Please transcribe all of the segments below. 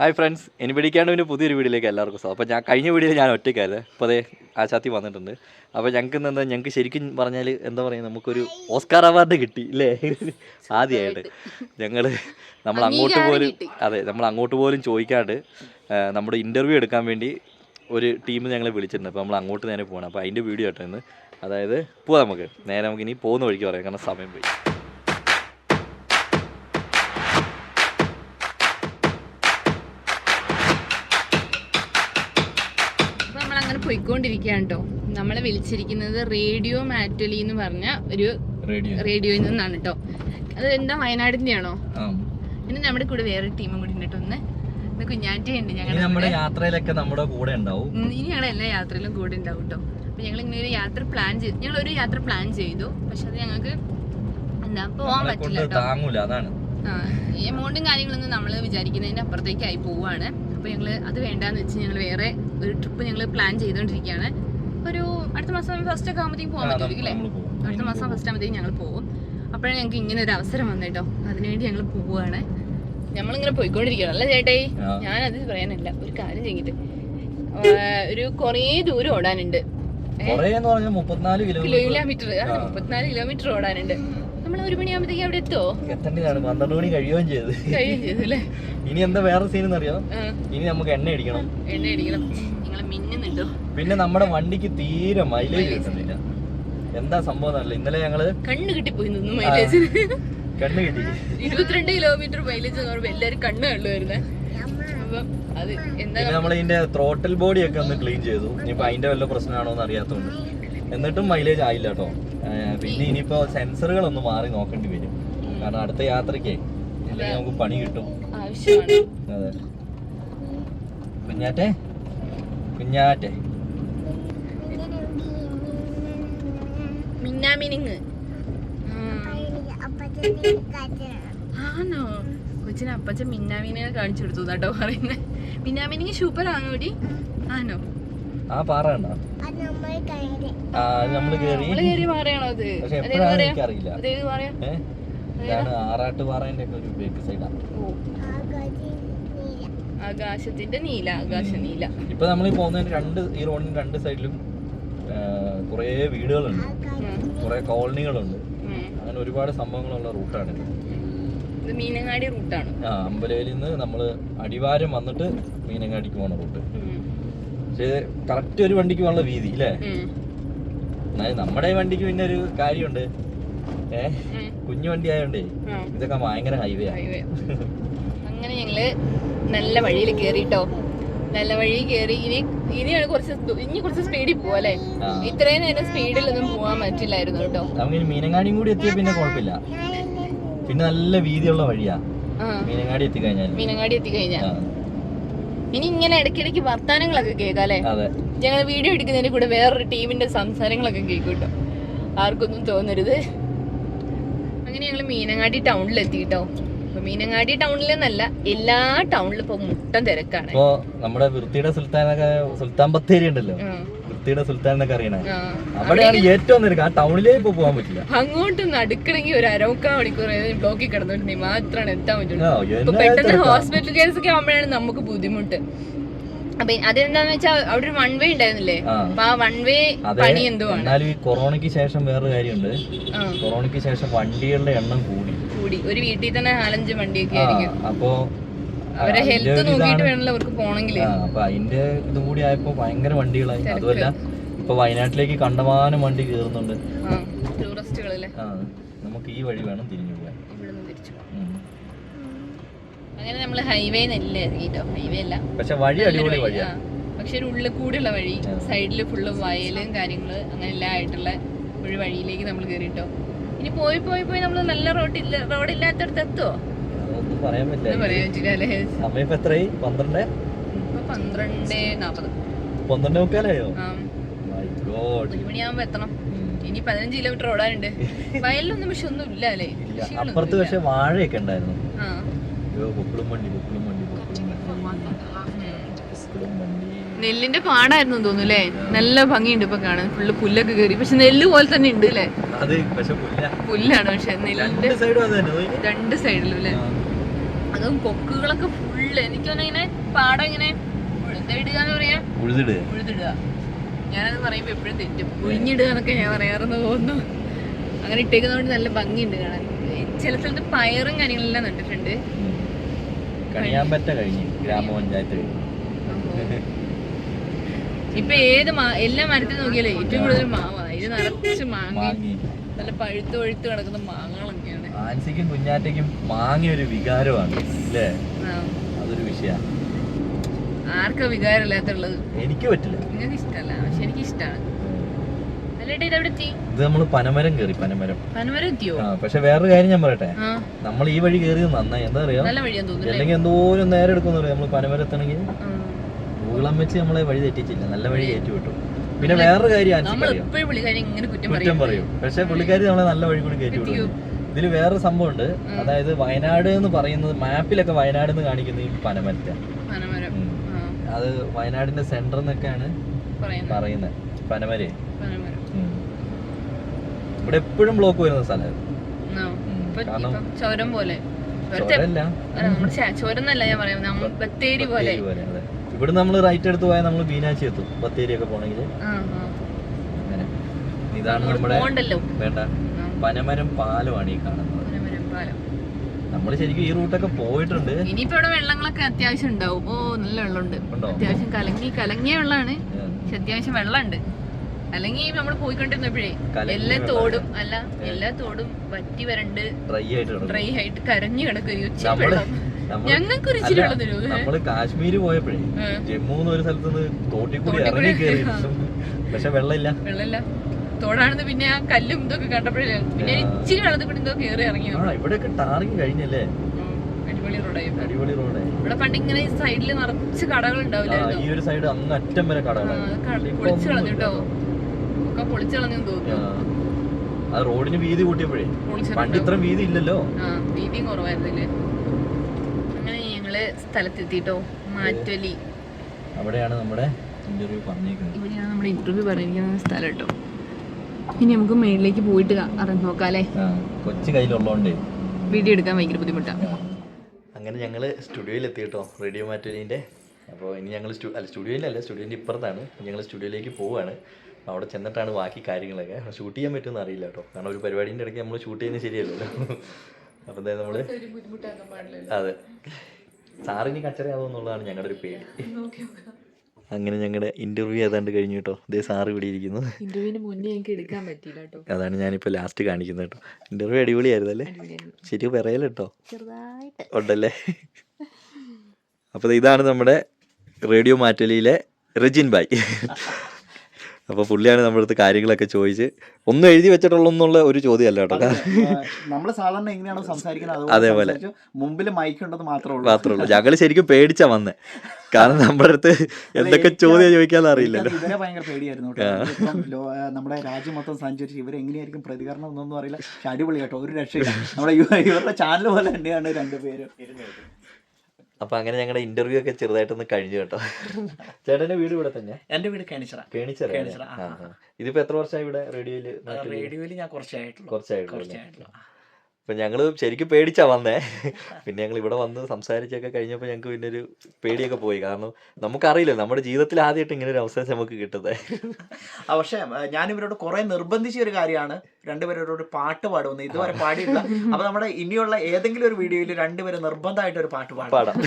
Hi friends ഇനി പിടിക്കാണ്ട് പിന്നെ പുതിയൊരു വീഡിയോയിലേക്ക് എല്ലാവർക്കും സ്വാഗതം അപ്പോൾ ഞാൻ കഴിഞ്ഞ വീഡിയോയിൽ ഞാൻ ഒറ്റയ്ക്കായിരുന്നു. അപ്പോൾ അതേ ചാത്തി വന്നിട്ടുണ്ട്. അപ്പോൾ ഞങ്ങൾക്ക് എന്താ ഞങ്ങൾക്ക് ശരിക്കും പറഞ്ഞാൽ എന്താ പറയുക നമുക്കൊരു ഓസ്കാർ അവാർഡ് കിട്ടി ഇല്ലേ? ആദ്യമായിട്ട് ഞങ്ങൾ നമ്മൾ അങ്ങോട്ട് പോലും അതെ നമ്മൾ അങ്ങോട്ട് പോലും ചോദിക്കാണ്ട് നമ്മുടെ ഇന്റർവ്യൂ എടുക്കാൻ വേണ്ടി ഒരു ടീം ഞങ്ങളെ വിളിച്ചിട്ടുണ്ട്. അപ്പോൾ നമ്മൾ അങ്ങോട്ട് നേരെ പോകണം അപ്പോൾ അതിന്റെ വീഡിയോ ഇന്ന്. അതായത് പോവാം നമുക്ക്. നേരെ നമുക്ക് ഇനി പോകുന്ന വഴിക്ക് പറയാം. കാരണം സമയം പോയി. പോയിക്കൊണ്ടിരിക്കുകയാണ് കേട്ടോ. നമ്മളെ വിളിച്ചിരിക്കുന്നത് റേഡിയോ മാറ്റലി എന്ന് പറഞ്ഞ ഒരു റേഡിയോ. റേഡിയോയിൽ നിന്നാണ് കേട്ടോ. അത് എന്താ വയനാടിന്റെ ആണോ പിന്നെ നമ്മുടെ കൂടെ വേറെ ടീമും കൂടി ഉണ്ട് കേട്ടോ ഒന്ന് കുഞ്ഞാറ്റയുണ്ട് ഞങ്ങളുടെ നമ്മുടെ യാത്രയിലൊക്കെ നമ്മുടെ കൂടെ ഉണ്ടാവും. ഇനി ഞങ്ങൾ എല്ലാ യാത്രയിലും കൂടെ ഉണ്ടാവും കേട്ടോ. അപ്പൊ ഞങ്ങൾ ഇങ്ങനെ ഒരു യാത്ര പ്ലാൻ ചെയ്തു. ഞങ്ങൾ ഒരു യാത്ര പ്ലാൻ ചെയ്തു. പക്ഷെ അത് ഞങ്ങൾക്ക് എന്താ പോവാൻ പറ്റില്ല താങ്ങൂല അതാണ്. ആ, ഈ എമൗണ്ടും കാര്യങ്ങളൊന്നും നമ്മൾ വിചാരിക്കുന്നതിന്റെ അപ്പുറത്തേക്കായി പോവാണ്. അപ്പൊ ഞങ്ങൾ അത് വേണ്ടാന്ന് വെച്ച് ഞങ്ങൾ വേറെ ഒരു ട്രിപ്പ് ഞങ്ങൾ പ്ലാൻ ചെയ്തുകൊണ്ടിരിക്കുകയാണ് ഒരു അടുത്ത മാസം ഫസ്റ്റ് ഒക്കെ ആകുമ്പോഴത്തേക്കും പോകാൻ പറ്റും അല്ലേ അടുത്ത മാസം ഫസ്റ്റ് ആകുമ്പോഴത്തേക്കും ഞങ്ങൾ പോകും അപ്പോഴാണ് ഞങ്ങൾക്ക് ഇങ്ങനെ ഒരു അവസരം വന്നേട്ടോ അതിനുവേണ്ടി ഞങ്ങൾ പോവുകയാണ് നമ്മളിങ്ങനെ പോയിക്കൊണ്ടിരിക്കണം അല്ലേ ചേട്ടായി. ഞാനത് പറയാനല്ല. ഒരു കാര്യം ചെയ്തിട്ട് ഒരു കുറേ ദൂരം ഓടാനുണ്ട്. മുപ്പത്തിനാല് കിലോമീറ്റർ മുപ്പത്തിനാല് കിലോമീറ്റർ ഓടാനുണ്ട്. നമ്മൾ ഒരു മണിയാകുമ്പോഴത്തേക്ക് അവിടെ എത്തോ? എത്തേണ്ടതാണ്. പന്ത്രണ്ട് മണി കഴിയുകയും ചെയ്ത്. കഴിയും ചെയ്തു ഇനി എന്താ വേറെ സീൻ ഇനി നമുക്ക് എണ്ണ അടിക്കണം. എണ്ണ അടിക്കണം. മിന്നുന്നുണ്ടോ? പിന്നെ നമ്മുടെ വണ്ടിക്ക് തീരെ മൈലേജ് കിട്ടുന്നില്ല. എന്താ സംഭവം അല്ല ഇന്നലെ ഞങ്ങൾ കണ്ണ് കിട്ടിപ്പോയി നിന്നു മൈലേജ് കണ്ണ് കിട്ടി. ഇരുപത്തിരണ്ട് കിലോമീറ്റർ മൈലേജ് എന്ന് പറയുമ്പോ എല്ലാരും കണ്ണ് കണ്ടു വരുന്നത് അപ്പൊ അത് എന്താ പിന്നെ നമ്മൾ ഇതിന്റെ ത്രോട്ടൽ ബോഡി ഒക്കെ ഒന്ന് ക്ലീൻ ചെയ്തു. ഇനിയിപ്പോ അതിന്റെ വല്ല പ്രശ്നമാണോ എന്ന് അറിയാത്തോണ്ട്. എന്നിട്ടും മൈലേജ് ആയില്ല കേട്ടോ. പിന്നെ ഇനിയിപ്പോ സെൻസറുകൾ ഒന്ന് മാറി നോക്കേണ്ടി വരും. കാരണം അടുത്ത യാത്രയ്ക്ക് ഇല്ലെങ്കിൽ നമുക്ക് പണി കിട്ടും. അതെ. കുഞ്ഞാറ്റെ കുഞ്ഞാറ്റെ മിന്നാമിനിങ് ആണോ? കൊച്ചിന് അപ്പച്ച മിന്നാമീനെ കാണിച്ചു കൊടുത്തു കേട്ടോ പറയുന്നത് മിന്നാമിനിങ് സൂപ്പർ ആണോ ആണോ? ആ പാറ കണ്ടോ നമ്മൾ കേറി. നമ്മൾ കയറി പാറയാണോ അത്? പക്ഷെ എപ്പോഴാണ് എനിക്കറിയില്ല. ഇതാണ് ആറാട്ട് പാറേന്റെ ഒക്കെ ഒരു ബേക്ക് ആകാശത്തിന്റെ നീല. ആകാശ നീല. ഇപ്പൊ നമ്മൾ ഈ പോകുന്നതിന് രണ്ട് ഈ റോഡിന് രണ്ട് സൈഡിലും കുറേ വീടുകളുണ്ട്. കുറെ കോളനികളുണ്ട്. അങ്ങനെ ഒരുപാട് സംഭവങ്ങളുള്ള റൂട്ടാണ് ഇത് മീനങ്ങാടി റൂട്ടാണ്. ആ അമ്പലയിൽ നിന്ന് നമ്മൾ അടിവാരം വന്നിട്ട് മീനങ്ങാടിക്ക് പോണ റൂട്ട്. പക്ഷേ കറക്റ്റ് ഒരു വണ്ടിക്ക് പോകാനുള്ള വീതി അല്ലേ എന്നാലും നമ്മുടെ വണ്ടിക്ക് പിന്നെ ഒരു കാര്യമുണ്ട്. ഏ കുഞ്ഞു വണ്ടി ആയതുകൊണ്ടേ ഇതൊക്കെ ഭയങ്കര ഹൈവേ ആണ് ഹൈവേ അങ്ങനെ ഞങ്ങൾ നല്ല വഴിയിൽ കേറിട്ടോ. നല്ല വഴി കേറി. ഇനി ഇനിയാണ് കുറച്ച് ഇനി കുറച്ച് സ്പീഡിൽ പോവല്ലേ ആ. ഇത്രയും നേരം സ്പീഡിലൊന്നും പോവാൻ പറ്റില്ലായിരുന്നു കേട്ടോ. നമുക്ക് മീനങ്ങാടിയും കൂടി എത്തിയ പിന്നെ കുഴപ്പമില്ല. പിന്നെ നല്ല വീതിയുള്ള വഴിയാ. മീനങ്ങാടി എത്തി കഴിഞ്ഞാൽ മീനങ്ങാടി എത്തിക്കഴിഞ്ഞാ. കഴിഞ്ഞാൽ ഇനി ഇങ്ങനെ ഇടയ്ക്കിടയ്ക്ക് വർത്താനങ്ങളൊക്കെ കേൾക്കാം അല്ലേ? ഞങ്ങൾ വീഡിയോ എടുക്കുന്നതിന് കൂടെ വേറൊരു ടീമിന്റെ സംസാരങ്ങളൊക്കെ കേൾക്കും കേട്ടോ. ആർക്കൊന്നും തോന്നരുത്. അങ്ങനെ ഞങ്ങൾ മീനങ്ങാടി ടൗണിൽ എത്തി കേട്ടോ. മീനങ്ങാടി ടൗണിലെന്നല്ല എല്ലാ ടൗണിലും ഇപ്പൊ മുട്ടം തിരക്കാണ്. ഇപ്പൊ നമ്മുടെ വൃത്തിയുടെ സുൽത്താനൊക്കെ സുൽത്താൻ ബത്തേരി ഉണ്ടല്ലോ. വൃത്തിയുടെ സുൽത്താൻ എന്നൊക്കെ അറിയണേ അവിടെയാണ് ഏറ്റവും തിരക്ക്. ആ ടൗണിലേ ഇപ്പൊ പോകാൻ പറ്റില്ല. അങ്ങോട്ട് നടക്കണമെങ്കിൽ ഒരു അരമുക്കാൽ മണിക്കൂർ ബ്ലോക്കിൽ കിടന്നിട്ടുണ്ടെങ്കിൽ മാത്രമാണ് എത്താൻ പറ്റുള്ളൂ. പെട്ടെന്ന് ഹോസ്പിറ്റൽ കേസ് ഒക്കെ ആവുമ്പോഴാണ് നമുക്ക് ബുദ്ധിമുട്ട്. അപ്പൊ അതെന്താന്ന് വെച്ചാൽ അവിടെ ഒരു വൺ വേ ഉണ്ടായിരുന്നില്ലേ. അപ്പൊ ആ വൺ വേ പണി എന്തോ എന്നാലും ഈ കൊറോണയ്ക്ക് ശേഷം വേറൊരു കാര്യമുണ്ട്. കൊറോണയ്ക്ക് ശേഷം വണ്ടികളുടെ എണ്ണം കൂടി. കൂടി ഒരു വീട്ടിൽ തന്നെ നാലഞ്ച് വണ്ടിയൊക്കെ ആയിരിക്കും. അപ്പോ അവരെ ഹെൽത്ത് നോക്കിയിട്ട്. വേണമല്ലോ അവർക്ക് അപ്പൊ അതിന്റെ ഇതും കൂടി ആയപ്പോ ഭയങ്കര വണ്ടികളായി. അതുമല്ല ഇപ്പൊ വയനാട്ടിലേക്ക് കണ്ടമാനം വണ്ടി കേറുന്നുണ്ട്. ടൂറിസ്റ്റുകളല്ലേ? നമുക്ക് ഈ വഴി വേണം തിരിഞ്ഞു പോകാൻ. അങ്ങനെ നമ്മൾ ഹൈവേ ഇറങ്ങിട്ടോ ഹൈവേ അല്ല. പക്ഷെ വഴി അടിപൊളി വഴി. വഴിയാ. പക്ഷെ ഒരു ഉള്ളിൽ കൂടെയുള്ള വഴി. സൈഡിൽ ഫുള്ള് വയലും കാര്യങ്ങൾ അങ്ങനെ എല്ലാം ആയിട്ടുള്ള ഒരു വഴിയിലേക്ക് നമ്മൾ കയറിട്ടോ ഇനി പോയി പോയി പോയി നമ്മൾ നല്ല റോഡില്ല റോഡില്ലാത്തടത്ത് എത്തുവോ? ഒന്നും പറയാൻ പറ്റില്ല. സമയം ഇപ്പൊ എത്രയായി പന്ത്രണ്ട്? പന്ത്രണ്ട് നാപ്പത്. പന്ത്രണ്ട് മുക്കാലായോ. ഒരു മണിയാകുമ്പോ എത്തണം. ഇനി പതിനഞ്ച് കിലോമീറ്റർ ഓടാനുണ്ട്. വയലിലൊന്നും പക്ഷെ ഒന്നും ഇല്ല അല്ലേ? അപ്പുറത്ത്. പക്ഷെ വാഴയൊക്കെ ഉണ്ടായിരുന്നു. വണ്ടി പൊക്കിളും വണ്ടി പൊക്കിളും വണ്ടി പൊക്കിളും വണ്ടി നെല്ലിന്റെ പാടായിരുന്നു തോന്നുന്നു അല്ലേ? നല്ല ഭംഗിയുണ്ട് ഇപ്പൊ കാണാൻ. ഫുള്ള് പുല്ലൊക്കെ കയറി പക്ഷെ നെല്ല് പോലെ തന്നെ ഉണ്ട് അല്ലേ? പുല്ലാണ് പക്ഷെ നെല്ലിന്റെ രണ്ട് സൈഡിലും അല്ലേ? അതും കൊക്കുകളൊക്കെ ഫുള്ള് എനിക്കൊന്നിങ്ങനെ എനിക്ക് തോന്നുന്നു ഇങ്ങനെ പാടം ഇങ്ങനെ ഉഴുതിടുക എന്ന് പറയാ. ഉഴുതിട് ഉഴുതിടുക ഞാനത് പറയുമ്പോ എപ്പോഴും തെറ്റും. ഉഴിഞ്ഞിടുക എന്നൊക്കെ ഞാൻ പറയാറെന്ന് തോന്നുന്നു. അങ്ങനെ ഇട്ടേക്കുന്നതുകൊണ്ട് നല്ല ഭംഗിയുണ്ട് കാണാൻ. ചില സ്ഥലത്ത് പയറും കാര്യങ്ങളെല്ലാം നട്ടിട്ടുണ്ട്. കണിയാമ്പറ്റ കഴിഞ്ഞ് ഗ്രാമപഞ്ചായത്ത് കഴിഞ്ഞ്. ഇപ്പൊ ഏത് എല്ലാ മരത്തിൽ നോക്കിയാലേ ഏറ്റവും കൂടുതൽ മാവാ. ഇത് നിറച്ച് മാങ്ങ നല്ല പഴുത്ത് പഴുത്ത് കിടക്കുന്ന മാങ്ങകളൊക്കെയാണ് ആൻസിക്കും കുഞ്ഞാറ്റയ്ക്കും മാങ്ങ ഒരു വികാരമാണ് അല്ലേ. അതൊരു വിഷയമാണ് ആർക്കാ വികാരമില്ലാത്തുള്ളത്? എനിക്ക് പറ്റില്ല. നിങ്ങൾക്ക് ഇഷ്ടമല്ല പക്ഷെ എനിക്ക് ഇഷ്ടമാണ് ഇത് നമ്മൾ പനമരം കേറി പനമരം. പനമരം എത്തിയോ? പക്ഷെ വേറൊരു കാര്യം ഞാൻ പറയട്ടെ? നമ്മൾ ഈ വഴി കേറിയത് നന്നായി. എന്താ പറയാ അല്ലെങ്കിൽ എന്തോരം നേരെ എടുക്കുന്നു നമ്മൾ നമ്മൾ പനമരം എത്തണമെങ്കിൽ? ആ. ഗൂഗിളം വെച്ച് നമ്മളെ വഴി തെറ്റിച്ചില്ല. നല്ല വഴി കയറ്റി വിട്ടു പിന്നെ വേറൊരു കാര്യം കുറ്റം പറയും. പക്ഷെ പുള്ളിക്കാരി നമ്മളെ നല്ല വഴി കൂടി കയറ്റി വിട്ടു ഇതിൽ വേറൊരു സംഭവം ഉണ്ട് അതായത് വയനാട് എന്ന് പറയുന്നത് മാപ്പിലൊക്കെ വയനാട് എന്ന് കാണിക്കുന്ന ഈ പനമരത്ത. പനമരം. അത് വയനാടിന്റെ സെന്റർ എന്നൊക്കെയാണ് പറയുന്നത്. പനമരെ. ഇവിടെ എപ്പോഴും ബ്ലോക്ക് വരുന്ന സ്ഥലം. കാരണം ചോരം പോലെ. ചോരം എന്നല്ല ഞാൻ പറയാം ബത്തേരി പോലെ. ഇവിടെ നമ്മൾ റൈറ്റ് എടുത്ത് പോയാൽ നമ്മൾ ബീനാച്ചി എത്തും. ബത്തേരി ഒക്കെ പോണെങ്കിൽ ഇതാണ് നമ്മുടെ വേണ്ട. പനമരം പാലമാണ് ഈ കാണുന്നത്. നമ്മൾ ശരിക്കും ഈ റൂട്ടൊക്കെ പോയിട്ടുണ്ട്. ഇനിയിപ്പോ ഇവിടെ വെള്ളങ്ങളൊക്കെ അത്യാവശ്യം ഉണ്ടാവും. ഓ നല്ല വെള്ളമുണ്ട്. ഉണ്ടോ? അത്യാവശ്യം കലങ്ങി കലങ്ങിയ വെള്ളമാണ്. പക്ഷെ അത്യാവശ്യം വെള്ളമുണ്ട്. അല്ലെങ്കിൽ നമ്മൾ പോയിക്കൊണ്ടിരുന്നപ്പോഴേ എല്ലാ തോടും അല്ല എല്ലാ തോടും വറ്റി വരണ്ട് ഡ്രൈ ആയിട്ട് ഡ്രൈ ആയിട്ട് കരഞ്ഞു കിടക്കും വെള്ളം. നമ്മൾ കാശ്മീര് പോയപ്പോഴേ ജമ്മുന്ന് ഒരു സ്ഥലത്ത് നിന്ന് തോട്ടിൽ കൂടി ഇറങ്ങി കയറി പക്ഷെ വെള്ളമില്ല. വെള്ളമില്ല. തോടാണെന്ന് പിന്നെ ആ കല്ലും ഇതൊക്കെ കണ്ടപ്പോഴേ പിന്നെ ഇച്ചിരി വെള്ളത്തിൽ കൂടി എന്തോ കയറി ഇറങ്ങി ഇവിടെയൊക്കെ ടാറിങ് കഴിഞ്ഞല്ലേ? അടിപൊളി റോഡായി അടിപൊളി ഇവിടെ പണ്ട് ഇങ്ങനെ സൈഡിൽ നിറച്ച് കടകൾ ഉണ്ടാവില്ലായിരുന്നു? ഈ ഒരു സൈഡ് അങ്ങ് അറ്റം വരെ കടകളാണ് പൊളിച്ചു കളഞ്ഞു കേട്ടോ. ഒക്കെ പൊളിച്ചു കളഞ്ഞു തോന്നുന്നു. ആ. റോഡിന് വീതി കൂട്ടിയപ്പോഴേ. പണ്ട് ഇത്ര വീതി ഇല്ലല്ലോ. വീതിയും കുറവായിരുന്നില്ലേ? സ്ഥലത്തെത്തിട്ടോ? മാറ്റൊലി. അവിടെയാണ് നമ്മുടെ ഇന്റർവ്യൂ പറഞ്ഞിരിക്കുന്നത്. ഇവിടെയാണ് നമ്മുടെ ഇന്റർവ്യൂ പറഞ്ഞിരിക്കുന്ന സ്ഥലം കേട്ടോ. ഇനി നമുക്ക് മേളിലേക്ക് പോയിട്ട് അറിഞ്ഞു നോക്കാല്ലേ കൊച്ചു കയ്യിലുള്ളതുകൊണ്ടേ. വീഡിയോ എടുക്കാൻ ഭയങ്കര ബുദ്ധിമുട്ടാണ് അങ്ങനെ ഞങ്ങൾ സ്റ്റുഡിയോയിൽ എത്തി കേട്ടോ റേഡിയോ മാറ്റുലിന്റെ അപ്പോൾ ഇനി ഞങ്ങൾ സ്റ്റു അല്ല സ്റ്റുഡിയോയിലല്ല സ്റ്റുഡിയോന്റെ ഇപ്പുറത്താണ്. ഞങ്ങൾ സ്റ്റുഡിയോയിലേക്ക് പോവുകയാണ് അവിടെ ചെന്നിട്ടാണ് ബാക്കി കാര്യങ്ങളൊക്കെ. ഷൂട്ട് ചെയ്യാൻ പറ്റുമെന്ന് അറിയില്ല കേട്ടോ. കാരണം ഒരു പരിപാടീന്റെ ഇടയ്ക്ക് നമ്മൾ ഷൂട്ട് ചെയ്യുന്നത് ശരിയല്ലല്ലോ. അപ്പോൾ എന്തായാലും നമ്മൾ അതെ. സാറിനി കച്ചറയാവുമെന്നുള്ളതാണ് ഞങ്ങളുടെ ഒരു പേടി. അങ്ങനെ ഞങ്ങളുടെ ഇന്റർവ്യൂ ഏതാണ്ട് കഴിഞ്ഞു കേട്ടോ. ഇതേ സാറ് ഇവിടെ ഇരിക്കുന്നു. ഇന്റർവ്യൂവിന് മുന്നേ എനിക്ക് എടുക്കാൻ പറ്റിയില്ല കേട്ടോ. അതാണ് ഞാനിപ്പോൾ ലാസ്റ്റ് കാണിക്കുന്നത് കേട്ടോ. ഇന്റർവ്യൂ അടിപൊളിയായിരുന്നു അല്ലേ? ശരി പറയല കേട്ടോ? ഉണ്ടല്ലേ? അപ്പോൾ ഇതാണ് നമ്മുടെ റേഡിയോ മാറ്റലിയിലെ റെജിൻ ബായ് അപ്പോൾ പുള്ളിയാണ് നമ്മുടെ അടുത്ത് കാര്യങ്ങളൊക്കെ ചോദിച്ച്. ഒന്നും എഴുതി വെച്ചിട്ടുള്ളെന്നുള്ള ഒരു ചോദ്യമല്ല കേട്ടോ. നമ്മൾ സാധാരണ എങ്ങനെയാണോ സംസാരിക്കുന്നത്? അതേപോലെ. മുമ്പിൽ മൈക്ക് ഉണ്ടെന്ന് മാത്രമേ ഉള്ളൂ. മാത്രമേ ഉള്ളൂ. ഞങ്ങൾ ശരിക്കും പേടിച്ചാ വന്നേ. കാരണം നമ്മുടെ അടുത്ത് എന്തൊക്കെ ചോദ്യം ചോദിക്കാന്ന് അറിയില്ലല്ലോ. ഇവരെ ഭയങ്കര പേടിയായിരുന്നു നമ്മുടെ രാജ്യം മൊത്തം സഞ്ചരിച്ച് ഇവരെ എങ്ങനെയായിരിക്കും പ്രതികരണം എന്നൊന്നും അറിയില്ല. അടിപൊളി കേട്ടോ. ഒരു രക്ഷയില്ല. നമ്മുടെ ഇവ- ഇവരുടെ ചാനൽ പോലെ തന്നെയാണ് രണ്ടുപേരും. അപ്പൊ അങ്ങനെ ഞങ്ങളുടെ ഇന്റർവ്യൂ ഒക്കെ ചെറുതായിട്ടൊന്ന് കഴിഞ്ഞു കേട്ടോ. ചേട്ടന്റെ വീട് ഇവിടെ തന്നെ എന്റെ വീട് കേണിച്ചിറ. കേണിച്ചറ ഇതിപ്പോ എത്ര വർഷമായി ഇവിടെ റേഡിയോയിൽ റേഡിയോയിൽ ഞാൻ കുറച്ചായിട്ടുള്ളൂ. കുറച്ചായിട്ടുള്ളൂ. അപ്പൊ ഞങ്ങൾ ശരിക്കും പേടിച്ചാ വന്നേ. പിന്നെ ഞങ്ങൾ ഇവിടെ വന്ന് സംസാരിച്ചൊക്കെ കഴിഞ്ഞപ്പോൾ ഞങ്ങൾക്ക് പിന്നെ ഒരു പേടിയൊക്കെ പോയി. കാരണം നമുക്കറിയില്ല നമ്മുടെ ജീവിതത്തിൽ ആദ്യമായിട്ട് ഇങ്ങനെ ഒരു അവസരം നമുക്ക് കിട്ടുന്നത്. പക്ഷേ ഞാൻ ഇവരോട് കുറെ നിർബന്ധിച്ച ഒരു കാര്യമാണ്. രണ്ടുപേരോട് പാട്ട് പാടുമെന്ന്. ഇതുവരെ പാടിയില്ല. അപ്പൊ നമ്മുടെ ഇനിയുള്ള ഏതെങ്കിലും ഒരു വീഡിയോയിൽ രണ്ടുപേരും നിർബന്ധമായിട്ട് ഒരു പാട്ട് പാടും പാടാം.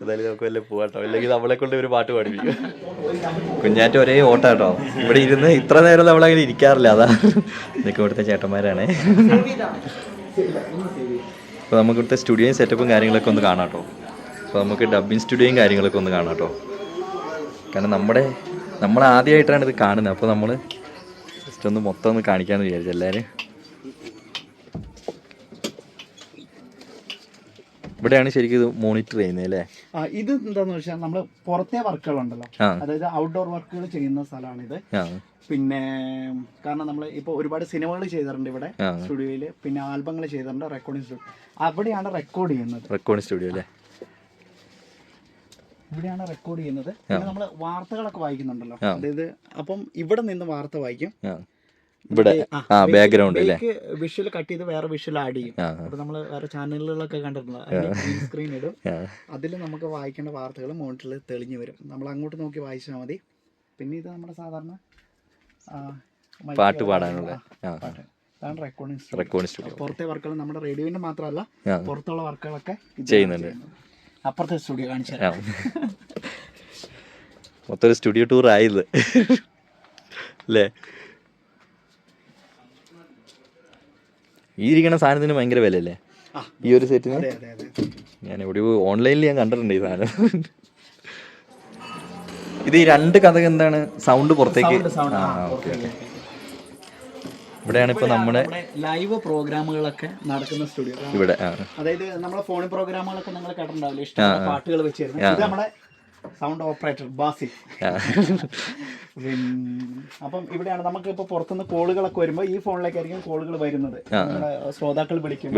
എന്തായാലും നമുക്ക് വല്ല പോവാട്ടോ അല്ലെങ്കിൽ നമ്മളെ കൊണ്ട് ഒരു പാട്ട് പാടിപ്പിക്കും. കുഞ്ഞാറ്റ ഒരേ ഓട്ടാട്ടോ ഇവിടെ ഇരുന്ന് ഇത്ര നേരം നമ്മളങ്ങനെ ഇരിക്കാറില്ല. അതാ. ഇതൊക്കെ ഇവിടുത്തെ ചേട്ടന്മാരാണ്. അപ്പോൾ നമുക്ക് ഇവിടുത്തെ സ്റ്റുഡിയോയും സെറ്റപ്പും കാര്യങ്ങളൊക്കെ ഒന്ന് കാണാട്ടോ അപ്പൊ അപ്പോൾ നമുക്ക് ഡബിങ് സ്റ്റുഡിയോയും കാര്യങ്ങളൊക്കെ ഒന്ന് കാണാട്ടോ കാരണം നമ്മുടെ നമ്മൾ ആദ്യമായിട്ടാണ് ഇത് കാണുന്നത്. അപ്പോൾ നമ്മൾ ജസ്റ്റ് ഒന്ന് മൊത്തം ഒന്ന് കാണിക്കാമെന്ന് വിചാരിച്ചു എല്ലാവരും ഇവിടെയാണ് ശരിക്കും ഇത് മോണിറ്റർ ചെയ്യുന്നത് അല്ലേ? ആ, ഇത് എന്താന്ന് വെച്ചാൽ നമ്മൾ പുറത്തെ വർക്കുകൾ ഉണ്ടല്ലോ. അതായത് ഔട്ട്ഡോർ വർക്കുകൾ ചെയ്യുന്ന സ്ഥലമാണിത്. ഇത് പിന്നെ കാരണം നമ്മൾ ഇപ്പോൾ ഒരുപാട് സിനിമകൾ ചെയ്തിട്ടുണ്ട് ഇവിടെ സ്റ്റുഡിയോയിൽ പിന്നെ ആൽബങ്ങൾ ചെയ്തിട്ടുണ്ട് റെക്കോർഡിംഗ് സ്റ്റുഡിയോ അവിടെയാണ് റെക്കോർഡ് ചെയ്യുന്നത്. റെക്കോർഡിംഗ് സ്റ്റുഡിയോ അല്ലേ? ഇവിടെയാണ് റെക്കോർഡ് ചെയ്യുന്നത്. പിന്നെ നമ്മൾ വാർത്തകളൊക്കെ വായിക്കുന്നുണ്ടല്ലോ. അതായത് അപ്പം ഇവിടെ നിന്ന് വാർത്ത വായിക്കും. ഇവിടെ ആ ബാക്ക്ഗ്രൗണ്ട് അല്ലേ വിഷ്വൽ കട്ട് ചെയ്ത് വേറെ വിഷ്വൽ ആഡ് ചെയ്യും. അപ്പൊ നമ്മൾ വേറെ ചാനലുകളിലൊക്കെ കണ്ടിട്ടുള്ള സ്ക്രീൻ ഇടും. അതിൽ നമുക്ക് വായിക്കേണ്ട വാർത്തകൾ മോണിറ്ററിൽ തെളിഞ്ഞു വരും. നമ്മൾ അങ്ങോട്ട് നോക്കി വായിച്ചാൽ മതി. പിന്നെ ഇത് നമ്മുടെ സാധാരണ പാട്ട് പാടാനുള്ള റെക്കോർഡിംഗ് സ്റ്റുഡിയോ പുറത്തെ വർക്കുകൾ നമ്മുടെ റേഡിയോന്റെ മാത്രമല്ല പുറത്തുള്ള വർക്കുകളൊക്കെ ചെയ്യുന്നുണ്ട്. അപ്പുറത്തെ സ്റ്റുഡിയോ കാണിച്ചു ആ. മൊത്തം സ്റ്റുഡിയോ ടൂർ ആയില്ലേ? അല്ലേ? ഈ ഇരിക്കണ സാധനത്തിന് ഭയങ്കര വിലയല്ലേ? ഈ ഒരു സെറ്റിന്? ഞാൻ എവിടെയോ ഓൺലൈനിൽ ഞാൻ കണ്ടിട്ടുണ്ട് ഈ സാധനം. ഇത് ഈ രണ്ട് കഥക എന്താണ്? സൗണ്ട് പുറത്തേക്ക്. ഓക്കെ ഇവിടെയാണ് ഇപ്പൊ നമ്മുടെ ലൈവ് പ്രോഗ്രാമുകളൊക്കെ നടക്കുന്ന സ്റ്റുഡിയോ ഇവിടെ അതായത് നമ്മളെ ഫോണിൽ പ്രോഗ്രാമുകളൊക്കെ നിങ്ങൾ കേട്ടിട്ടുണ്ടാവില്ല? ഇഷ്ടം പാട്ടുകൾ വെച്ചിരുന്നു. ഇത് നമ്മുടെ സൗണ്ട് ഓപ്പറേറ്റർ ബാസി. അപ്പം ഇവിടെയാണ് നമുക്ക് ഇപ്പൊ പുറത്തുനിന്ന് കോളുകളൊക്കെ വരുമ്പോൾ ഈ ഫോണിലേക്കായിരിക്കും കോളുകൾ വരുന്നത് ശ്രോതാക്കൾ വിളിക്കും.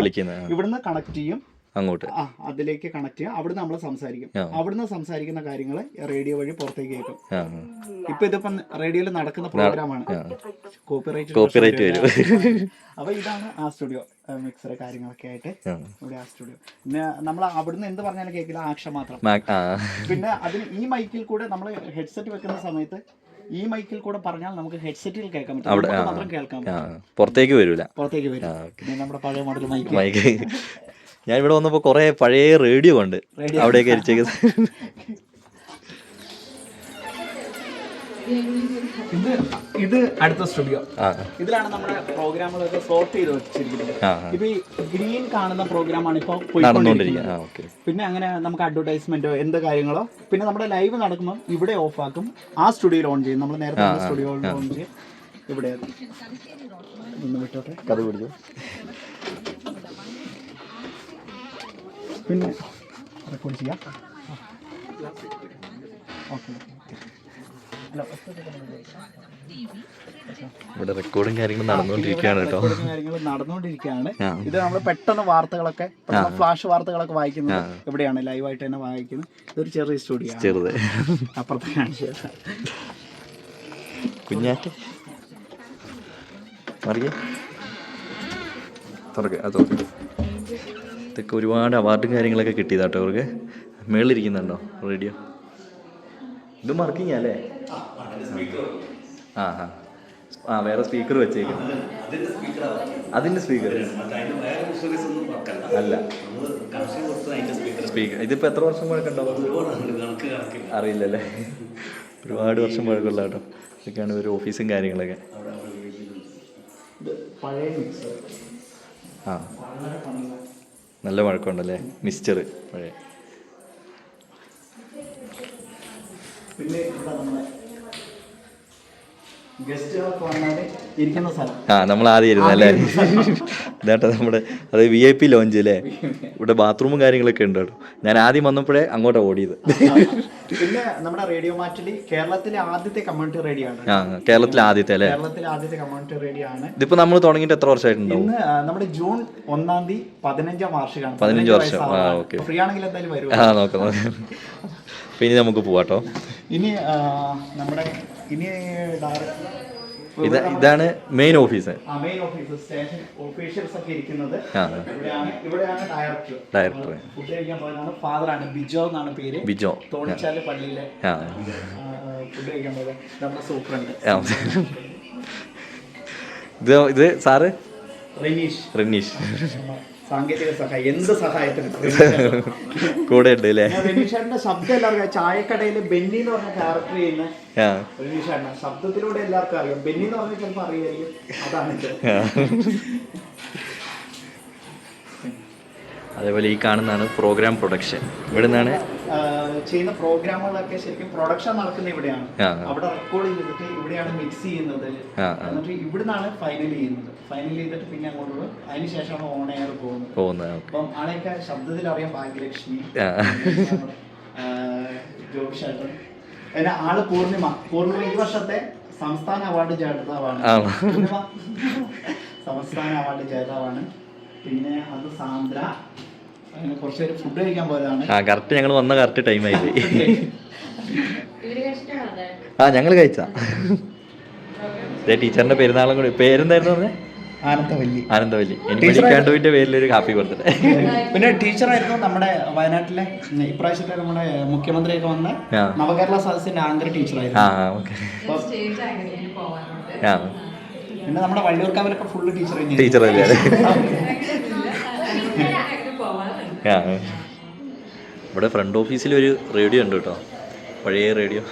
ഇവിടുന്ന് കണക്ട് ചെയ്യും അങ്ങോട്ട്. ആ അതിലേക്ക് കണക്ട് ചെയ്യാം അവിടുന്ന് നമ്മൾ സംസാരിക്കും. അവിടുന്ന് സംസാരിക്കുന്ന കാര്യങ്ങൾ റേഡിയോ വഴി പുറത്തേക്ക് കേൾക്കും. ഇപ്പൊ ഇതിപ്പം റേഡിയോയിൽ നടക്കുന്ന പ്രോഗ്രാമാണ് കോപ്പിറൈറ്റ് കോപ്പിറൈറ്റ് വരും. അപ്പൊ ഇതാണ് ആ സ്റ്റുഡിയോ മിക്സർ കാര്യങ്ങളൊക്കെ ആയിട്ട്. ഇവിടെ ആ സ്റ്റുഡിയോ പിന്നെ നമ്മൾ അവിടുന്ന് എന്ത് പറഞ്ഞാലും കേൾക്കില്ല ആക്ഷൻ മാത്രം. പിന്നെ അതിന് ഈ മൈക്കിൽ കൂടെ നമ്മൾ ഹെഡ്സെറ്റ് വെക്കുന്ന സമയത്ത് ഈ മൈക്കിൽ കൂടെ പറഞ്ഞാൽ നമുക്ക് ഹെഡ്സെറ്റിൽ കേൾക്കാൻ പറ്റും. കേൾക്കാം മാത്രം പുറത്തേക്ക് വരില്ല പുറത്തേക്ക് വരും. ആ പിന്നെ നമ്മുടെ പഴയ മോഡൽ മൈക്ക് മൈക്ക് ഞാൻ ഇവിടെ വന്നപ്പോ കൊറേ പഴയ റേഡിയോ ഉണ്ട് അവിടെ അവിടെയൊക്കെ അരിച്ചേക്കുന്നത് ഇത് ഇത് അടുത്ത സ്റ്റുഡിയോ. ഇതിലാണ് നമ്മുടെ പ്രോഗ്രാമുകളൊക്കെ സോർട്ട് ചെയ്ത് വെച്ചിരിക്കുന്നത്. ഇപ്പൊ ഈ ഗ്രീൻ കാണുന്ന പ്രോഗ്രാമാണ് ഇപ്പൊ പോയിക്കൊണ്ടിരിക്കുന്നത്. പിന്നെ അങ്ങനെ നമുക്ക് അഡ്വർടൈസ്മെന്റോ എന്ത് കാര്യങ്ങളോ പിന്നെ നമ്മുടെ ലൈവ് നടക്കുമ്പോൾ ഇവിടെ ഓഫ് ആക്കും. ആ സ്റ്റുഡിയോയിൽ ഓൺ ചെയ്യും. നമ്മൾ നേരത്തെ സ്റ്റുഡിയോ ഓൺ ചെയ്യും. ഇവിടെ. ഒന്ന് വിട്ടോട്ടെ. കഥ പിടിച്ചു? പിന്നെ റെക്കോർഡ് ചെയ്യാം ഓക്കെ ഇവിടെ റെക്കോർഡും കാര്യങ്ങളും നടന്നുകൊണ്ടിരിക്കുകയാണ് കേട്ടോ. കാര്യങ്ങളും നടന്നുകൊണ്ടിരിക്കുകയാണ്. ഇത് നമ്മൾ പെട്ടെന്ന് വാർത്തകളൊക്കെ ഫ്ലാഷ് വാർത്തകളൊക്കെ വായിക്കുന്നത് ഇവിടെയാണ് ലൈവായിട്ട് തന്നെ വായിക്കുന്നത്. ഇതൊരു ചെറിയ സ്റ്റുഡിയോ ചെറുത്. അപ്പുറത്തെ കാണിച്ചു തരാം. കുഞ്ഞാറ്റ്. മറിയ. തുറക്കുക അത് തുറക്ക്. ഇതൊക്കെ ഒരുപാട് അവാർഡും കാര്യങ്ങളൊക്കെ കിട്ടിയതാട്ടോ അവർക്ക് മേളിലിരിക്കുന്നുണ്ടോ? റേഡിയോ. ഇത് മറക്കിങ് അല്ലേ ആ ആ. ആ വേറെ സ്പീക്കർ വെച്ചേക്കും. അതിന്റെ സ്പീക്കർ അല്ല. സ്പീക്കർ ഇതിപ്പോ എത്ര വർഷം പഴക്കമുണ്ടാവും? അറിയില്ലല്ലേ. ഒരുപാട് വർഷം പഴക്കമുള്ള കേട്ടോ ഇതൊക്കെയാണ് ഒരു ഓഫീസും കാര്യങ്ങളൊക്കെ. ആ. നല്ല വഴക്കമുണ്ടല്ലേ മിസ്റ്റർ പഴയ. പിന്നെ ആ നമ്മൾ ആദ്യം ഇരുന്നല്ലേ ഇതാട്ടോ നമ്മുടെ അത് വി ഐ പി ലോഞ്ച് അല്ലേ? ഇവിടെ ബാത്റൂമും കാര്യങ്ങളൊക്കെ ഉണ്ട് കേട്ടോ. ഞാൻ ആദ്യം വന്നപ്പോഴേ അങ്ങോട്ട് ഓടിയത്. പിന്നെ നമ്മുടെ റേഡിയോ മാറ്റിലി കേരളത്തിലെ ആദ്യത്തെ കമ്മ്യൂണിറ്റി റേഡിയോ ആണ്. ആ കേരളത്തിലെ ആദ്യത്തെ അല്ലേ? കേരളത്തിലെ ആദ്യത്തെ കമ്മ്യൂണിറ്റി റേഡിയോ ആണ്. ഇതിപ്പോ നമ്മൾ തുടങ്ങിയിട്ട് എത്ര വർഷമായിട്ടുണ്ടാവും? ഇന്ന് നമ്മുടെ ജൂൺ ഒന്നാം തീയതി പതിനഞ്ചാം വാർഷികമാണ്. പതിനഞ്ച് വർഷം. ഫ്രീ ആണെങ്കിൽ എന്തായാലും വരും. ആ നോക്കാം. ഇനി നമുക്ക് പോവാട്ടോ. ഇനി നമ്മുടെ ഇനി ഇത് ഇതാണ് മെയിൻ ഓഫീസ് ഡയറക്ടർ ബിജോ ഇത് സാറ്? റിനീഷ്. റിനീഷ്. സാങ്കേതിക സഹായം എന്ത് സഹായത്തിന് കൂടെ ഉണ്ട് അല്ലേ റിനീഷേട്ടന്റെ ശബ്ദം എല്ലാവർക്കും ചായക്കടയിൽ ബെന്നി എന്ന് പറഞ്ഞ ക്യാരക്ടർ ചെയ്യുന്ന ആ. ശബ്ദത്തിലൂടെ എല്ലാവർക്കും അറിയാം. ബെന്നി എന്ന് പറഞ്ഞാൽ ചിലപ്പോൾ അറിയായിരിക്കും. അതാണ്. അതേപോലെ ഈ കാണുന്നതാണ് പ്രോഗ്രാം പ്രൊഡക്ഷൻ ഇവിടെ നിന്നാണ് ചെയ്യുന്ന പ്രോഗ്രാമുകളൊക്കെ ശരിക്കും പ്രൊഡക്ഷൻ നടക്കുന്ന ഇവിടെയാണ്. അവിടെ റെക്കോർഡ് ചെയ്തിട്ട് ഇവിടെയാണ് മിക്സ് ചെയ്യുന്നത്. എന്നിട്ട് ഇവിടുന്നാണ് ഫൈനൽ ചെയ്യുന്നത്. ഫൈനൽ ചെയ്തിട്ട് പിന്നെ അങ്ങോട്ട് അതിന് ശേഷമാണ് ഓൺ എയർ പോകുന്നത്. അപ്പം ആളെയൊക്കെ ശബ്ദത്തിൽ അറിയാം ഭാഗ്യലക്ഷ്മി. ജോബ് പിന്നെ ആൾ പൂർണിമ. പൂർണിമ ഈ വർഷത്തെ സംസ്ഥാന അവാർഡ് ജേതാവാണ്. സംസ്ഥാന അവാർഡ് ജേതാവാണ്. പിന്നെ അത് സാന്ദ്ര. അങ്ങനെ കുറച്ച് പേര് ഫുഡ് കഴിക്കാൻ പോയതാണ്. ആ കറക്റ്റ് ഞങ്ങൾ വന്ന കറക്റ്റ് ടൈം ആയി പോയി ആ ഞങ്ങൾ കഴിച്ചാ. ടീച്ചറിന്റെ പെരുന്നാളും കൂടി. പേരെന്തായിരുന്നു പറഞ്ഞേ? ആനന്ദവല്ലി. ആനന്ദവല്ലി. എനിക്ക് കാണ്ടുവിന്റെ പേരിൽ ഒരു ഹാപ്പി ബർത്ത്ഡേ പിന്നെ ടീച്ചറായിരുന്നു നമ്മുടെ വയനാട്ടിലെ ഇപ്രാവശ്യത്തെ നമ്മുടെ മുഖ്യമന്ത്രിയൊക്കെ വന്ന നവകേരള സദസ്സിന്റെ ആങ്കർ ആ ടീച്ചറായിരുന്നു പിന്നെ നമ്മുടെ വള്ളിയൂർക്കാവിലൊക്കെ ഫുള്ള് ടീച്ചർ ടീച്ചർ ഇവിടെ ഫ്രണ്ട് ഓഫീസിൽ ഒരു റേഡിയോ ഉണ്ട് കേട്ടോ പഴയ റേഡിയോ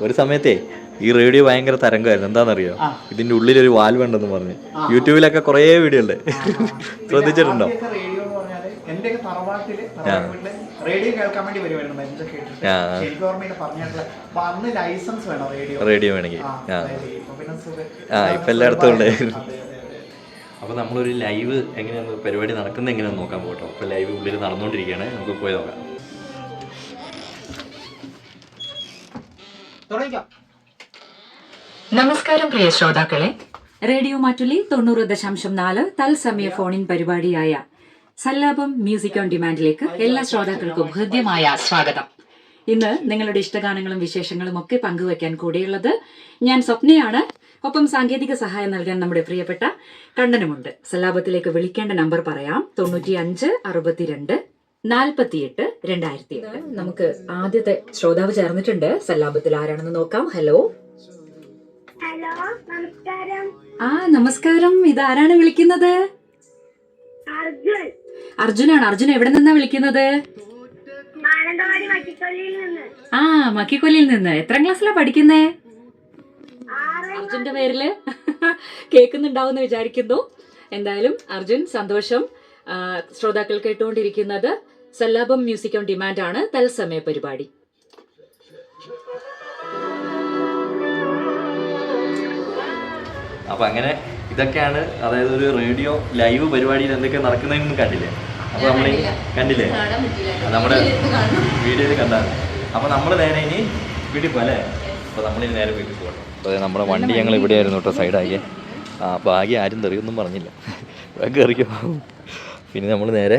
ഒരു സമയത്തേ ഈ റേഡിയോ ഭയങ്കര തരംഗമായിരുന്നു. എന്താണെന്നറിയോ? ഇതിന്റെ ഉള്ളിൽ ഒരു വാൽവ് ഉണ്ടെന്ന് പറഞ്ഞ്. യൂട്യൂബിലൊക്കെ കുറേ വീഡിയോ ഉണ്ട്. ശ്രദ്ധിച്ചിട്ടുണ്ടോ? റേഡിയോ വേണമെങ്കിൽ. ആ, ഇപ്പൊ എല്ലായിടത്തും ഉണ്ട്. അതെ, അതെ, അതെ. അപ്പോൾ നമ്മളൊരു ലൈവ് എങ്ങനെയാണ് പരിപാടി നടക്കുന്നത് എങ്ങനെയാണെന്ന് നോക്കാൻ പോകട്ടോ അപ്പോൾ ലൈവ് ഉള്ളിൽ നടന്നുകൊണ്ടിരിക്കുകയാണ്. നമുക്ക് പോയി നോക്കാം. നമസ്കാരം പ്രിയ ശ്രോതാക്കളെ. റേഡിയോ മാറ്റുലി തൊണ്ണൂറ് ദശാംശം നാല് തത്സമയ ഫോണിൻ പരിപാടിയായ സല്ലാപം മ്യൂസിക് ഓൺ ഡിമാൻഡിലേക്ക് എല്ലാ ശ്രോതാക്കൾക്കും ഹൃദ്യമായ സ്വാഗതം. ഇന്ന് നിങ്ങളുടെ ഇഷ്ടഗാനങ്ങളും വിശേഷങ്ങളും ഒക്കെ പങ്കുവയ്ക്കാൻ കൂടിയുള്ളത് ഞാൻ സ്വപ്നയാണ്. ഒപ്പം സാങ്കേതിക സഹായം നൽകാൻ നമ്മുടെ പ്രിയപ്പെട്ട കണ്ണനുമുണ്ട്. സല്ലാപത്തിലേക്ക് വിളിക്കേണ്ട നമ്പർ പറയാം. തൊണ്ണൂറ്റി അഞ്ച് അറുപത്തിരണ്ട് നാൽപ്പത്തിയെട്ട് രണ്ടായിരത്തി എട്ട് നമുക്ക് ആദ്യത്തെ ശ്രോതാവ് ചേർന്നിട്ടുണ്ട്. സല്ലാപത്തിൽ ആരാണെന്ന് നോക്കാം. ഹലോ. ഹലോ നമസ്കാരം. ആ നമസ്കാരം. ഇതാരാണ് വിളിക്കുന്നത്? അർജുൻ. അർജുനാണ്. അർജുൻ എവിടെ നിന്നാ വിളിക്കുന്നത്? മാനന്തവാടി മട്ടിക്കൊല്ലിയിൽ നിന്ന്. ആ മക്കിക്കൊല്ലിയിൽ നിന്ന്. എത്രാം ക്ലാസ്സിലാ പഠിക്കുന്നേ? അർജുന്റെ പേരിൽ കേൾക്കുന്നുണ്ടാവുമെന്ന് വിചാരിക്കുന്നു. എന്തായാലും അർജുൻ സന്തോഷം ശ്രോതാക്കൾ കേട്ടുകൊണ്ടിരിക്കുന്നത് സല്ലാപം മ്യൂസിക് ഓൺ ഡിമാൻഡ് ആണ്. തത്സമയ പരിപാടി. അപ്പൊ അങ്ങനെ ഇതൊക്കെയാണ് അതായത് ഒരു റേഡിയോ ലൈവ് പരിപാടിയിൽ എന്തൊക്കെ നടക്കുന്നതെന്ന് കണ്ടില്ലേ? അപ്പൊ നമ്മൾ കണ്ടില്ലേ. നമ്മുടെ വീഡിയോയിൽ കണ്ടാൽ അപ്പൊ നമ്മൾ നേരെ ഇനി വീട്ടിൽ പോലെ അപ്പൊ നമ്മളിനി നേരെ വീട്ടിൽ പോകണം അപ്പോൾ നമ്മുടെ വണ്ടി ഞങ്ങൾ ഇവിടെയായിരുന്നു കേട്ടോ സൈഡാക്കിയേ. ആ ഭാഗ്യം ആരും തെറിയൊന്നും പറഞ്ഞില്ല. കയറിക്കോ പിന്നെ നമ്മൾ നേരെ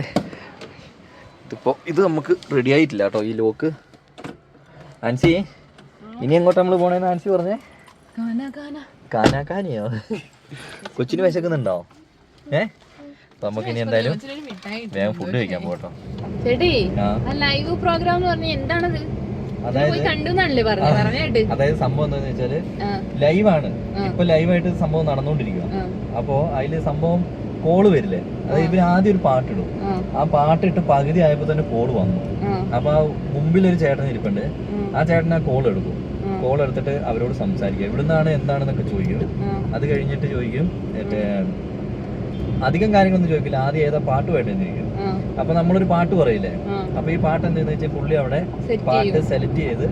ഇതിപ്പോൾ ഇത് നമുക്ക് റെഡി ആയിട്ടില്ല കേട്ടോ ഈ ലോക്ക് ആൻസി ഇനി എങ്ങോട്ടാ നമ്മൾ പോണേന്ന് ആൻസി പറഞ്ഞേ. കാനാക്കാനിയോ കൊച്ചിന് വിശക്കുന്നുണ്ടോ? ഏ? നമുക്ക് ഇനി എന്തായാലും വേഗം ഫുഡ് കഴിക്കാൻ പോകട്ടോ. ലൈവ് പ്രോഗ്രാം എന്ന് പറഞ്ഞാൽ എന്താണത്? അതായത് സംഭവം എന്താന്ന് വെച്ചാൽ ലൈവ് ലൈവാണ്. ഇപ്പൊ ലൈവായിട്ട് സംഭവം നടന്നുകൊണ്ടിരിക്കുക അപ്പോ അതിൽ സംഭവം കോൾ വരില്ലേ? അതായത് ഇവർ ആദ്യം ഒരു പാട്ടിടും. ആ. പാട്ടിട്ട് പകുതി ആയപ്പോ തന്നെ കോൾ വന്നു. അപ്പൊ ആ മുമ്പിലൊരു ചേട്ടൻ ഇരിപ്പുണ്ട്. ആ. ചേട്ടൻ ആ കോൾ എടുക്കും. കോൾ എടുത്തിട്ട് അവരോട് സംസാരിക്കുക എവിടുന്നാണ് എന്താണെന്നൊക്കെ ചോദിക്കും. അത് കഴിഞ്ഞിട്ട് ചോദിക്കും മറ്റേ അധികം കാര്യങ്ങളൊന്നും ചോദിക്കില്ല. ആദ്യം ഏതാ പാട്ട് വേണ്ടതെന്ന് ചോദിക്കും. അപ്പൊ നമ്മളൊരു പാട്ട് പറയില്ലേ? അപ്പൊ ഈ പാട്ട് എന്താന്ന് വെച്ചാൽ പുള്ളി അവിടെ പാട്ട് സെലക്ട് ചെയ്ത്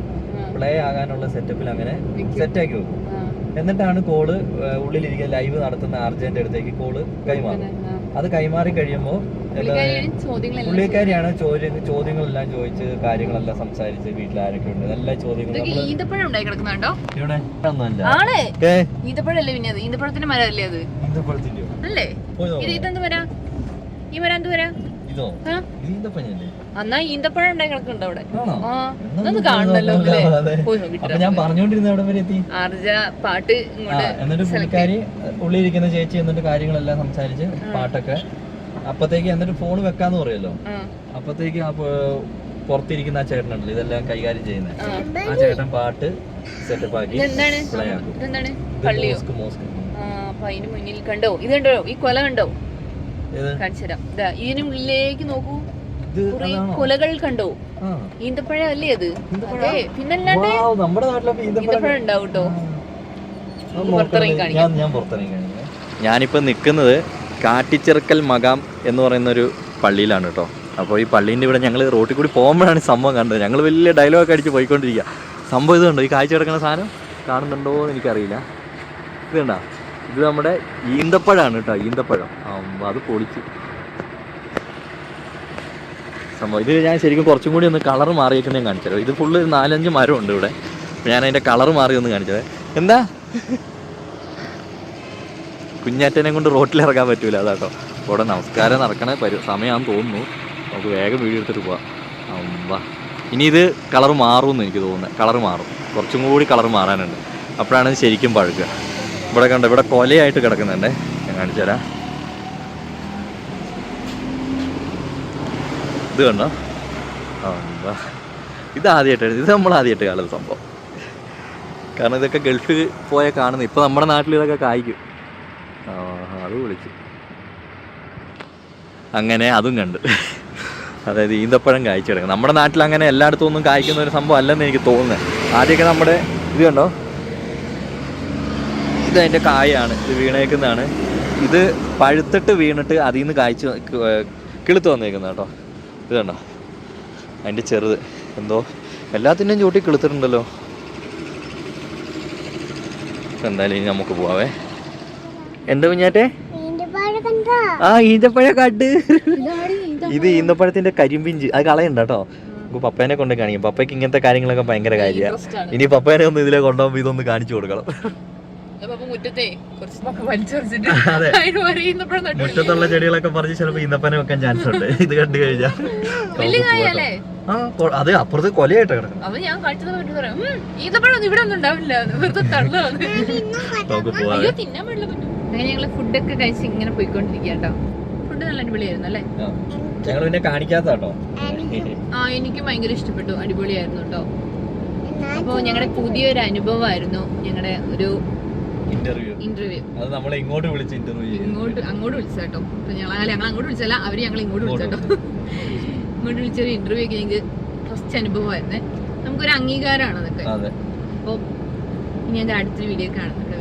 പ്ലേ ആകാനുള്ള സെറ്റപ്പിൽ അങ്ങനെ സെറ്റാക്കി സെറ്റ് ആക്കി വെക്കും. എന്നിട്ടാണ് കോൾ ഉള്ളിലിരിക്കുക ലൈവ് നടത്തുന്ന ആർജന്റെ അടുത്തേക്ക് കോൾ കൈമാറും. അത് കൈമാറി കഴിയുമ്പോൾ പുള്ളിക്കാരിയാണ് ചോദ്യങ്ങളെല്ലാം ചോദ്യങ്ങളെല്ലാം ചോദിച്ച് കാര്യങ്ങളെല്ലാം സംസാരിച്ച് വീട്ടിൽ ആരൊക്കെ ഉണ്ട്. എല്ലാ ചോദ്യങ്ങളും ഈന്തപ്പഴം ഉണ്ടായി കിടക്കുന്നുണ്ടോ? ഈന്തപ്പഴല്ലേ പിന്നെ ഈന്തപ്പഴത്തിന്റെ മരമല്ലേ അത്? ഈന്തപ്പഴത്തിന്റെയോ അല്ലേ? ഇത് ഇതെന്ത് വരാ ഈ എന്ത് വരാ ഇതോ? ഈന്തപ്പഴല്ലേ എന്നാ ഈന്തപ്പഴം ഉണ്ടായി കിടക്കുന്നുണ്ട് അവിടെ. നമുക്ക് കാണണല്ലോ ഞാൻ പറഞ്ഞോണ്ടിരുന്ന വരെ എത്തി? ആർജ പാട്ട് എന്നിട്ട് പുള്ളിക്കാരി ഉള്ളിലിരിക്കുന്ന ചേച്ചി എന്നിട്ട് കാര്യങ്ങളെല്ലാം സംസാരിച്ച് പാട്ടൊക്കെ. അപ്പത്തേക്ക് എന്നിട്ട് ഫോൺ വെക്കാന്ന് പറയല്ലോ. അപ്പത്തേക്ക് ആ പുറത്തിരിക്കുന്ന ആ ചേട്ടനുണ്ടല്ലോ ഇതെല്ലാം കൈകാര്യം ചെയ്യുന്നത് ആ. ചേട്ടൻ പാട്ട് സെറ്റപ്പ് ആക്കി ഇതെന്താണ്? ആക്കും. Mosque mosque. അപ്പൊ അതിന് മുന്നിൽ കണ്ടോ? ഇത് കണ്ടോ? ഈ കൊല കണ്ടോ? കാണിച്ചുതരാം. ഇതാ ഇതിന് ഉള്ളിലേക്ക് നോക്കൂ. കുറെ കൊലകൾ കണ്ടോ? ഈന്തപ്പഴ അല്ലേ അത് പിന്നല്ലാണ്ട് ഈന്തപ്പഴ ഉണ്ടാവും കേട്ടോ. ഒന്ന് പുറത്തിറങ്ങി കാണിക്കാം. ഞാനിപ്പോൾ നിൽക്കുന്നത് കാട്ടിച്ചിറക്കൽ മകാം എന്ന് പറയുന്ന ഒരു പള്ളിയിലാണ് കേട്ടോ. അപ്പോൾ ഈ പള്ളീന്റെ ഇവിടെ ഞങ്ങൾ റോട്ടിൽ കൂടി പോകുമ്പോഴാണ് ഈ സംഭവം കണ്ടത് ഞങ്ങൾ വലിയ ഡയലോഗ് അടിച്ച് പോയിക്കൊണ്ടിരിക്കുക. സംഭവം ഇത് കണ്ടോ ഈ കാഴ്ച കിടക്കുന്ന സാധനം കാണുന്നുണ്ടോ എന്ന് എനിക്കറിയില്ല. ഇത് കണ്ടോ? ഇത് നമ്മുടെ ഈന്തപ്പഴമാണ് കേട്ടോ ഈന്തപ്പഴം. അത് പൊളിച്ചു. സംഭവം ഇത് ഞാൻ ശരിക്കും കുറച്ചും കൂടി ഒന്ന് കളർ മാറിയേക്കുന്ന ഞാൻ ഇത് ഫുള്ള് നാലഞ്ച് മരം ഉണ്ട് ഇവിടെ. ഞാൻ അതിന്റെ കളർ മാറി ഒന്ന് കാണിച്ചത് എന്താ? കുഞ്ഞാറ്റനെ കൊണ്ട് റോട്ടിൽ ഇറങ്ങാൻ പറ്റൂല അതാട്ടോ ഇവിടെ നമസ്കാരം നടക്കണ പരി സമയമാണെന്ന് തോന്നുന്നു. നമുക്ക് വേഗം വീഡിയോ എടുത്തിട്ട് പോവാം. വാ. ഇനി ഇത് കളർ മാറുമെന്ന് എനിക്ക് തോന്നുന്നത് കളർ മാറും. കുറച്ചും കൂടി കളർ മാറാനുണ്ട്. അപ്പോഴാണ് ശരിക്കും പഴുക്കുക. ഇവിടെ കണ്ട ഇവിടെ കൊലയായിട്ട് കിടക്കുന്നുണ്ട്. ഞാൻ കാണിച്ചു തരാം. ഇത് കണ്ടോ? എന്താ ഇത് ആദ്യമായിട്ട് ഇത് നമ്മൾ ആദ്യമായിട്ട് കാണുന്ന സംഭവം. കാരണം ഇതൊക്കെ ഗൾഫ് പോയ കാണുന്നത്. ഇപ്പൊ നമ്മുടെ നാട്ടിൽ ഇതൊക്കെ കായ്ക്കും. അത് വിളിച്ചു. അങ്ങനെ അതും കണ്ട്. അതായത് ഈന്തപ്പഴം കായ്ച്ചു നമ്മുടെ നാട്ടിൽ അങ്ങനെ എല്ലായിടത്തും ഒന്നും കായ്ക്കുന്ന ഒരു സംഭവം അല്ലെന്ന് എനിക്ക് തോന്നുന്നത് ആദ്യമൊക്കെ നമ്മുടെ ഇത് കണ്ടോ? ഇത് അതിന്റെ കായാണ്. ഇത് വീണേക്കുന്നതാണ്. ഇത് പഴുത്തിട്ട് വീണിട്ട് അതിൽ നിന്ന് കായ്ച്ച് കിളുത്ത് വന്നേക്കുന്ന കേട്ടോ. ഇത് കണ്ടോ? അതിന്റെ ചെറുത്. എന്തോ? എല്ലാത്തിന്റെയും ചൂട്ടി കിളുത്തിട്ടുണ്ടല്ലോ. എന്തായാലും ഇനി നമുക്ക് പോവാവേ. എന്താ കുഞ്ഞാറ്റേ? ആ ഈന്തപ്പഴ. കട്ട് ഇത് ഈന്തപ്പഴത്തിന്റെ കരിമ്പിഞ്ച്. അത് കളയണ്ട കേട്ടോ നമുക്ക് പപ്പേനെ കൊണ്ട് കാണിക്കും. പപ്പയ്ക്ക് ഇങ്ങനത്തെ കാര്യങ്ങളൊക്കെ ഭയങ്കര കാര്യമാണ് ഇനി പപ്പേനെ ഒന്ന് ഇതിലെ കൊണ്ടുപോകുമ്പോൾ ഇതൊന്ന് കാണിച്ചു കൊടുക്കണം. അതെ. മുറ്റത്തുള്ള ചെടികളൊക്കെ പറഞ്ഞ് ചിലപ്പോ ഇന്നപ്പനെ വെക്കാൻ ചാൻസ് ഉണ്ട്. ഇത് കണ്ടു കഴിഞ്ഞാൽ ആ അത് അപ്പുറത്ത് കൊലയായിട്ട് കിടക്കണം ഞാൻ കാണിച്ചത് പറ്റി പറയാം "ഉം, ഇവിടെ ഒന്നും ഉണ്ടാവില്ല. വെറുതെ തള്ളാന്ന് നമുക്ക് അയ്യോ തിന്നാൻ പാടില്ല പറ്റും അങ്ങനെ ഞങ്ങൾ ഫുഡൊക്കെ കഴിച്ച് ഇങ്ങനെ പോയിക്കൊണ്ടിരിക്കട്ടോ ഫുഡ് നല്ല അടിപൊളിയായിരുന്നു അല്ലേ? ഞങ്ങൾ പിന്നെ കാണിക്കാത്തോ ആ എനിക്കും ഭയങ്കര ഇഷ്ടപ്പെട്ടു. അടിപൊളിയായിരുന്നു കേട്ടോ. അപ്പോൾ ഞങ്ങളുടെ പുതിയൊരു അനുഭവമായിരുന്നു ഞങ്ങളുടെ ഒരു ഇന്റർവ്യൂ ഇന്റർവ്യൂ അത് നമ്മളെ ഇങ്ങോട്ട് വിളിച്ച് ഇന്റർവ്യൂ ഇങ്ങോട്ട് അങ്ങോട്ട് വിളിച്ച കേട്ടോ. അപ്പൊ ഞങ്ങൾ ഞങ്ങൾ അങ്ങോട്ട് വിളിച്ചല്ല അവർ ഞങ്ങൾ ഇങ്ങോട്ട് വിളിച്ചാട്ടോ ഇങ്ങോട്ട് വിളിച്ചൊരു ഇന്റർവ്യൂ ഒക്കെ എനിക്ക് ഫസ്റ്റ് അനുഭവമായിരുന്നേ. നമുക്കൊരു അംഗീകാരമാണ് അതൊക്കെ. അതെ. അപ്പോൾ ഇനി എന്റെ അടുത്തൊരു വീഡിയോ കാണുന്നുണ്ട്